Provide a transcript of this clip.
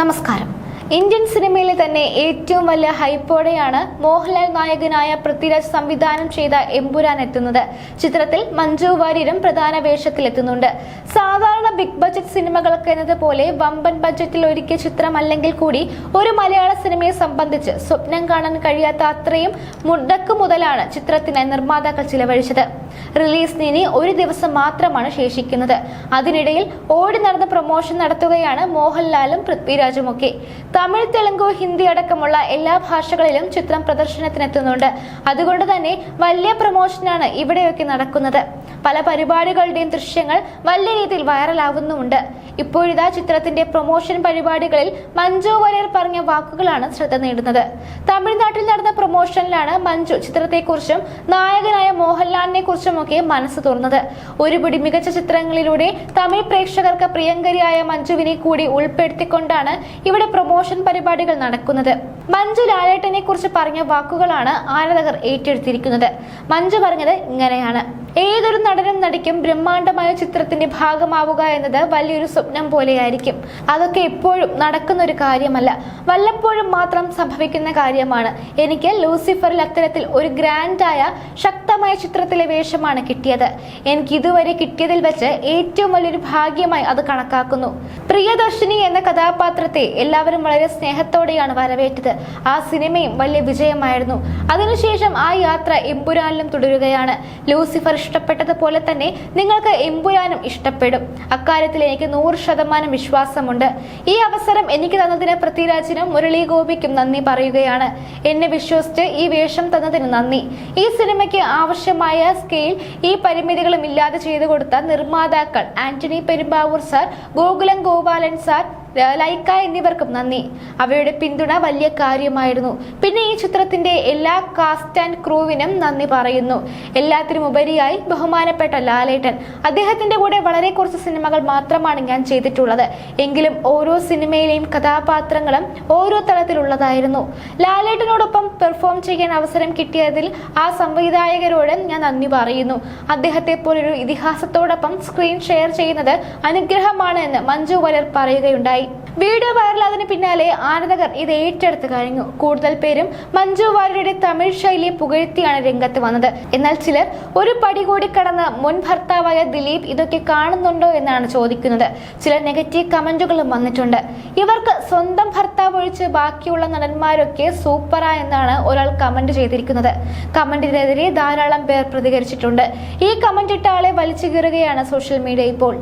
നമസ്കാരം. ഇന്ത്യൻ സിനിമയിലെ തന്നെ ഏറ്റവും വലിയ ഹൈപ്പോടെയാണ് മോഹൻലാൽ നായകനായ പൃഥ്വിരാജ് സംവിധാനം ചെയ്ത എമ്പുരാൻ എത്തുന്നത്. ചിത്രത്തിൽ മഞ്ജു വാര്യരും പ്രധാന വേഷത്തിലെത്തുന്നുണ്ട്. സാധാരണ ബിഗ് ബഡ്ജറ്റ് സിനിമകൾക്ക് എന്നതുപോലെ വമ്പൻ ബഡ്ജറ്റിൽ ഒരുക്കിയ ചിത്രമല്ലെങ്കിൽ കൂടി ഒരു മലയാള സിനിമയെ സംബന്ധിച്ച് സ്വപ്നം കാണാൻ കഴിയാത്ത അത്രയും മുടക്ക് മുതലാണ് ചിത്രത്തിന് നിർമ്മാതാക്കൾ ചിലവഴിച്ചത്. റിലീസിന് ഇനി ഒരു ദിവസം മാത്രമാണ് ശേഷിക്കുന്നത്. അതിനിടയിൽ ഓടി നടന്ന് പ്രൊമോഷൻ നടത്തുകയാണ് മോഹൻലാലും പൃഥ്വിരാജും ഒക്കെ തമിഴ് തെലുങ്ക് ഹിന്ദി അടക്കമുള്ള എല്ലാ ഭാഷകളിലും ചിത്രം പ്രദർശനത്തിനെത്തുന്നുണ്ട്. അതുകൊണ്ട് തന്നെ വലിയ പ്രൊമോഷനാണ് ഇവിടെയൊക്കെ നടക്കുന്നത്. പല പരിപാടികളുടെയും ദൃശ്യങ്ങൾ വലിയ രീതിയിൽ വൈറലാവുന്നുമുണ്ട്. ഇപ്പോഴിതാ ചിത്രത്തിന്റെ പ്രൊമോഷൻ പരിപാടികളിൽ മഞ്ജു വാര്യർ പറഞ്ഞ വാക്കുകളാണ് ശ്രദ്ധ നേടുന്നത്. തമിഴ്നാട്ടിൽ നടന്ന പ്രൊമോഷനിലാണ് മഞ്ജു ചിത്രത്തെക്കുറിച്ചും നായകനായ മോഹൻലാലിനെ കുറിച്ചുമൊക്കെ മനസ്സ് തുറന്നത്. ഒരുപിടി മികച്ച ചിത്രങ്ങളിലൂടെ തമിഴ് പ്രേക്ഷകർക്ക് പ്രിയങ്കരിയായ മഞ്ജുവിനെ കൂടി ഉൾപ്പെടുത്തിക്കൊണ്ടാണ് ഇവിടെ പ്രൊമോഷൻ പരിപാടികൾ നടക്കുന്നത്. മഞ്ജു ലാലേട്ടനെ കുറിച്ച് പറഞ്ഞ വാക്കുകളാണ് ആരാധകർ ഏറ്റെടുത്തിരിക്കുന്നത്. മഞ്ജു പറഞ്ഞത് ഇങ്ങനെയാണ്. ഏതൊരു നടനും നടിക്കും ബ്രഹ്മാണ്ഡമായ ചിത്രത്തിന്റെ ഭാഗമാവുക എന്നത് വലിയൊരു സ്വപ്നം പോലെയായിരിക്കും. അതൊക്കെ എപ്പോഴും നടക്കുന്ന ഒരു കാര്യമല്ല. വല്ലപ്പോഴും മാത്രം സംഭവിക്കുന്ന കാര്യമാണ്. എനിക്ക് ലൂസിഫറിൽ അത്തരത്തിൽ ഒരു ഗ്രാൻഡായ ശക്തമായ ചിത്രത്തിലെ വേഷമാണ് കിട്ടിയത്. എനിക്ക് ഇതുവരെ കിട്ടിയതിൽ വെച്ച് ഏറ്റവും വലിയൊരു ഭാഗ്യമായി അത് കണക്കാക്കുന്നു. പ്രിയദർശിനി എന്ന കഥാപാത്രത്തെ എല്ലാവരും വളരെ സ്നേഹത്തോടെയാണ് വരവേറ്റത്. ആ സിനിമയും വലിയ വിജയമായിരുന്നു. അതിനുശേഷം ആ യാത്ര എമ്പുരാനിലും തുടരുകയാണ്. ലൂസിഫർ ഇഷ്ടപ്പെട്ടതുപോലെ തന്നെ നിങ്ങൾക്ക് എമ്പുരാനും ഇഷ്ടപ്പെടും. അക്കാര്യത്തിൽ എനിക്ക് നൂറ് ശതമാനം വിശ്വാസമുണ്ട്. ഈ അവസരം എനിക്ക് തന്നതിന് പൃഥ്വിരാജിനും മുരളി ഗോപിക്കും നന്ദി പറയുകയാണ്. എന്നെ വിശ്വസിച്ച് ഈ വേഷം തന്നതിന് നന്ദി. ഈ സിനിമയ്ക്ക് ആവശ്യമായ സ്കെയിൽ ഈ പരിമിതികളും ഇല്ലാതെ ചെയ്തു കൊടുത്ത നിർമ്മാതാക്കൾ Antony Perumbavoor sir Gokulam Gopalan sir Lyca എന്നിവർക്കും നന്ദി. അവയുടെ പിന്തുണ വലിയ കാര്യമായിരുന്നു. പിന്നെ ഈ ചിത്രത്തിന്റെ എല്ലാ കാസ്റ്റ് ആൻഡ് ക്രൂവിനും നന്ദി പറയുന്നു. എല്ലാത്തിനും ഉപരിയായി ബഹുമാനപ്പെട്ട ലാലേട്ടൻ. അദ്ദേഹത്തിന്റെ കൂടെ വളരെ കുറച്ച് സിനിമകൾ മാത്രമാണ് ഞാൻ ചെയ്തിട്ടുള്ളത്. എങ്കിലും ഓരോ സിനിമയിലെയും കഥാപാത്രങ്ങളും ഓരോ തലത്തിലുള്ളതായിരുന്നു. ലാലേട്ടനോടൊപ്പം പെർഫോം ചെയ്യാൻ അവസരം കിട്ടിയതിൽ ആ സംവിധായകരോട് ഞാൻ നന്ദി പറയുന്നു. അദ്ദേഹത്തെ പോലൊരു ഇതിഹാസത്തോടൊപ്പം സ്ക്രീൻ ഷെയർ ചെയ്യുന്നത് അനുഗ്രഹമാണ് എന്ന് മഞ്ജു വലർ പറയുകയുണ്ടായി. വീഡിയോ വൈറലായതിനു പിന്നാലെ ആരാധകർ ഇത് ഏറ്റെടുത്ത് കഴിഞ്ഞു. കൂടുതൽ പേരും മഞ്ജു വാര്യരുടെ തമിഴ് ശൈലിയെ പുകഴ്ത്തിയാണ് രംഗത്ത് വന്നത്. എന്നാൽ ചിലർ ഒരു പടി കൂടി കടന്ന് മുൻ ഭർത്താവായ ദിലീപ് ഇതൊക്കെ കാണുന്നുണ്ടോ എന്നാണ് ചോദിക്കുന്നത്. ചില നെഗറ്റീവ് കമന്റുകളും വന്നിട്ടുണ്ട്. ഇവർക്ക് സ്വന്തം ഭർത്താവ് ഒഴിച്ച് ബാക്കിയുള്ള നടന്മാരൊക്കെ സൂപ്പറാ എന്നാണ് ഒരാൾ കമന്റ് ചെയ്തിരിക്കുന്നത്. കമന്റിനെതിരെ ധാരാളം പേർ പ്രതികരിച്ചിട്ടുണ്ട്. ഈ കമന്റ് ഇട്ട ആളെ വലിച്ചു കീറുകയാണ് സോഷ്യൽ മീഡിയ ഇപ്പോൾ.